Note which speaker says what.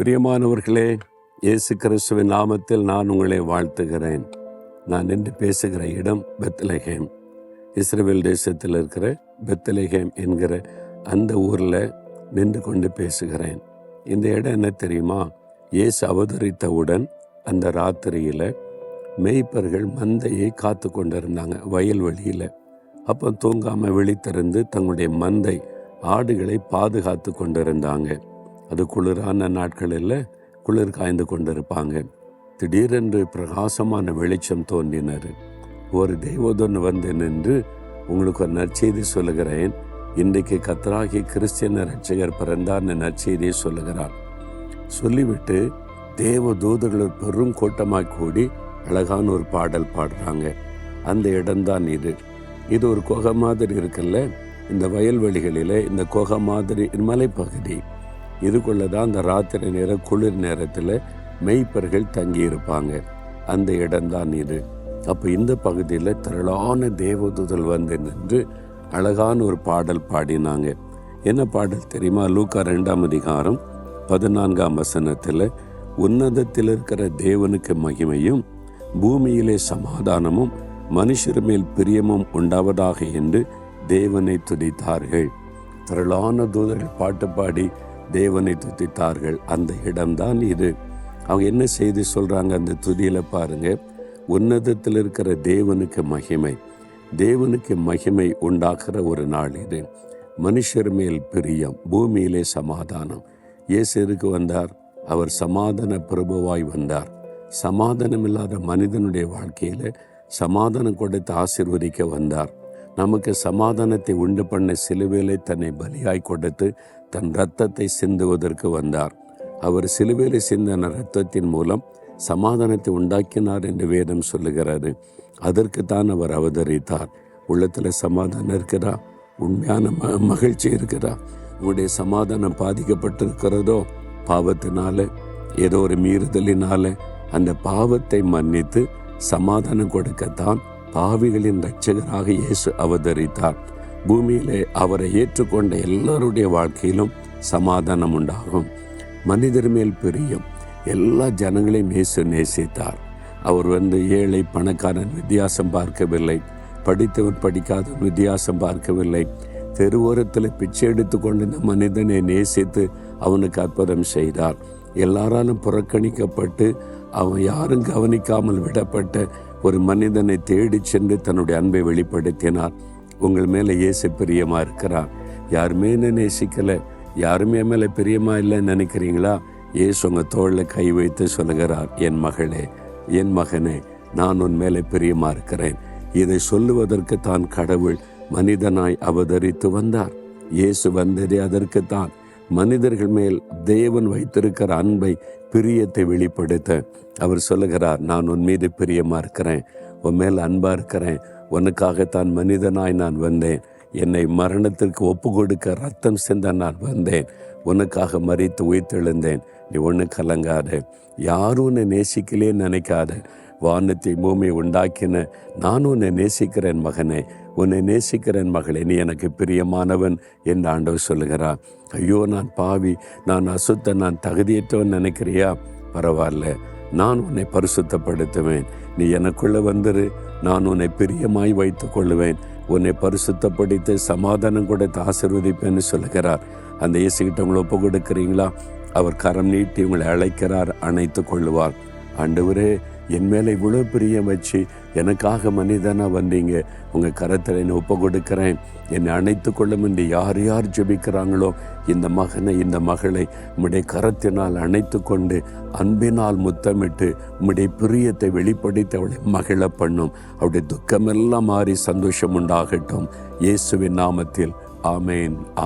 Speaker 1: பிரியமானவர்களே இயேசு கிறிஸ்துவின் நாமத்தில் நான் உங்களை வாழ்த்துகிறேன் நான் நின்று பேசுகிற இடம் பெத்லஹேம் இஸ்ரேல் தேசத்தில் இருக்கிற பெத்தலகேம் என்கிற அந்த ஊரில் நின்று கொண்டு பேசுகிறேன் இந்த இடம் என்ன தெரியுமா இயேசு அவதரித்தவுடன் அந்த ராத்திரியில் மெய்ப்பர்கள் மந்தையை காத்து கொண்டிருந்தாங்க வயல்வெளியில் அப்போ தூங்காமல் விழித்திருந்து தங்களுடைய மந்தை ஆடுகளை பாதுகாத்து கொண்டிருந்தாங்க அது குளிரான நாட்களில் குளிர் காய்ந்து கொண்டிருப்பாங்க திடீரென்று பிரகாசமான வெளிச்சம் தோன்றினர் ஒரு தெய்வதொன்று வந்து நின்று உங்களுக்கு ஒரு நற்செய்தி சொல்லுகிறேன் இன்றைக்கு கத்தராகி கிறிஸ்தியன் ரட்சகர் பிறந்தார்னு நற்செய்தியை சொல்லுகிறார் சொல்லிவிட்டு தேவ தூதர்கள் பெரும் கூட்டமாக கூடி அழகான ஒரு பாடல் பாடுறாங்க அந்த இடம்தான் இது இது ஒரு குகை மாதிரி இருக்குல்ல இந்த வயல்வெளிகளில் இந்த குகை மாதிரி மலைப்பகுதி இதுக்குள்ளே தான் அந்த ராத்திரி நேர குளிர் நேரத்தில் மெய்ப்பர்கள் தங்கியிருப்பாங்க அந்த இடம்தான் இது அப்போ இந்த பகுதியில் திரளான தேவதூதல் வந்து நின்று அழகான ஒரு பாடல் பாடினாங்க என்ன பாடல் தெரியுமா லூக்கா ரெண்டாம் அதிகாரம் பதினான்காம் வசனத்தில் உன்னதத்தில் இருக்கிற தேவனுக்கு மகிமையும் பூமியிலே சமாதானமும் மனுஷர் மேல் பிரியமும் உண்டாவதாக என்று தேவனை துதித்தார்கள் திரளான தூதர்கள் பாட்டு பாடி தேவனை துதித்தார்கள் அந்த இடம்தான் இது அவங்க என்ன செய்தி சொல்கிறாங்க அந்த துதியில் பாருங்க உன்னதத்தில் இருக்கிற தேவனுக்கு மகிமை தேவனுக்கு மகிமை உண்டாகிற ஒரு நாள் இது மனுஷர் மேல் பிரியம் பூமியிலே சமாதானம் இயேசு வந்தார் அவர் சமாதான பிரபுவாய் வந்தார் சமாதானம் இல்லாத மனிதனுடைய வாழ்க்கையில் சமாதானம் கொடுத்து ஆசிர்வதிக்க வந்தார் நமக்கு சமாதானத்தை உண்டு பண்ண சிலுவையிலே தன்னை பலியாய் கொடுத்து தன் இரத்தத்தை சிந்துவதற்கு வந்தார் அவர் சிலுவேலை சிந்தன இரத்தத்தின் மூலம் சமாதானத்தை உண்டாக்கினார் என்று வேதம் சொல்லுகிறது அதற்கு தான் அவர் அவதரித்தார் உள்ளத்தில் சமாதானம் இருக்கிறா உண்மையான ம மகிழ்ச்சி இருக்கிறா உங்களுடைய சமாதானம் பாதிக்கப்பட்டிருக்கிறதோ பாவத்தினால ஏதோ ஒரு மீறுதலினால அந்த பாவத்தை மன்னித்து சமாதானம் கொடுக்கத்தான் பாவிகளின் இரட்சகராக இயேசு அவதரித்தார் பூமியிலே அவரை ஏற்றுக்கொண்ட எல்லாருடைய வாழ்க்கையிலும் சமாதானம் உண்டாகும் மனிதர் மேல் பிரியும் எல்லா ஜனங்களையும் இயேசு நேசித்தார் அவர் வந்து ஏழை பணக்காரன் வித்தியாசம் பார்க்கவில்லை படித்தவன் படிக்காத வித்தியாசம் பார்க்கவில்லை தெருவோரத்தில் பிச்சை எடுத்து கொண்டிருந்த மனிதனை நேசித்து அவனுக்கு அற்புதம் செய்தார் எல்லாராலும் புறக்கணிக்கப்பட்டு அவன் யாரும் கவனிக்காமல் விடப்பட்ட ஒரு மனிதனை தேடி சென்று தன்னுடைய அன்பை வெளிப்படுத்தினார் உங்கள் மேலே இயேசு பிரியமா இருக்கிறார் யாருமே என்ன நேசிக்கலை யாருமே மேலே பிரியமா இல்லைன்னு நினைக்கிறீங்களா இயேசு உங்கள் தோளில் கை வைத்து சொல்கிறார் என் மகளே என் மகனே நான் உன் மேலே பிரியமா இருக்கிறேன் இதை சொல்லுவதற்கு தான் கடவுள் மனிதனாய் அவதரித்து வந்தார் இயேசு வந்ததே அதற்கு தான் மனிதர்கள் மேல் தேவன் வைத்திருக்கிற அன்பை பிரியத்தை வெளிப்படுத்த அவர் சொல்லுகிறார் நான் உன் மீது பிரியமாக இருக்கிறேன் உன் மேல் அன்பாக இருக்கிறேன் உனக்காகத்தான் மனிதனாய் நான் வந்தேன் என்னை மரணத்திற்கு ஒப்பு கொடுக்க ரத்தம் சிந்த நான் வந்தேன் உனக்காக மறித்து உயிர்த்தெழுந்தேன் நீ ஒன்று கலங்காத யாரும் உன்னை நேசிக்கலே நினைக்காத வானத்தை பூமி உண்டாக்கின நான் உன்னை நேசிக்கிறேன் மகனே உன்னை நேசிக்கிறேன் மகளே நீ எனக்கு பிரியமானவன் என்று ஆண்டவர் சொல்லுகிறார் ஐயோ நான் பாவி நான் அசுத்த நான் தகுதியற்றவன் நினைக்கிறியா பரவாயில்ல நான் உன்னை பரிசுத்தப்படுத்துவேன் நீ எனக்குள்ளே வந்துரு நான் உன்னை பிரியமாய் வைத்து கொள்ளுவேன் உன்னை பரிசுத்தப்படுத்த சமாதானம் கொடுத்து ஆசிர்வதிப்பேன்னு சொல்லுகிறார் அந்த இயேசுகிட்ட உங்களை ஒப்பு கொடுக்குறீங்களா அவர் கரம் நீட்டி உங்களை அழைக்கிறார் அணைத்து கொள்ளுவார் ஆண்டவரே என் மேலே இவ்வளோ பிரியம் வச்சு எனக்காக மனிதனாக வந்தீங்க உங்கள் கரத்தில் என்னை ஒப்பு கொடுக்குறேன் என்னை அணைத்து கொள்ளும் என்று யார் யார் ஜெபிக்கிறாங்களோ இந்த மகனை இந்த மகளை உம்முடைய கரத்தினால் அணைத்து கொண்டு அன்பினால் முத்தமிட்டு உம்முடைய பிரியத்தை வெளிப்படுத்தி அவளை மகிழ பண்ணும் அவளுடைய துக்கமெல்லாம் மாறி சந்தோஷம் உண்டாகட்டும் இயேசுவின் நாமத்தில் ஆமேன்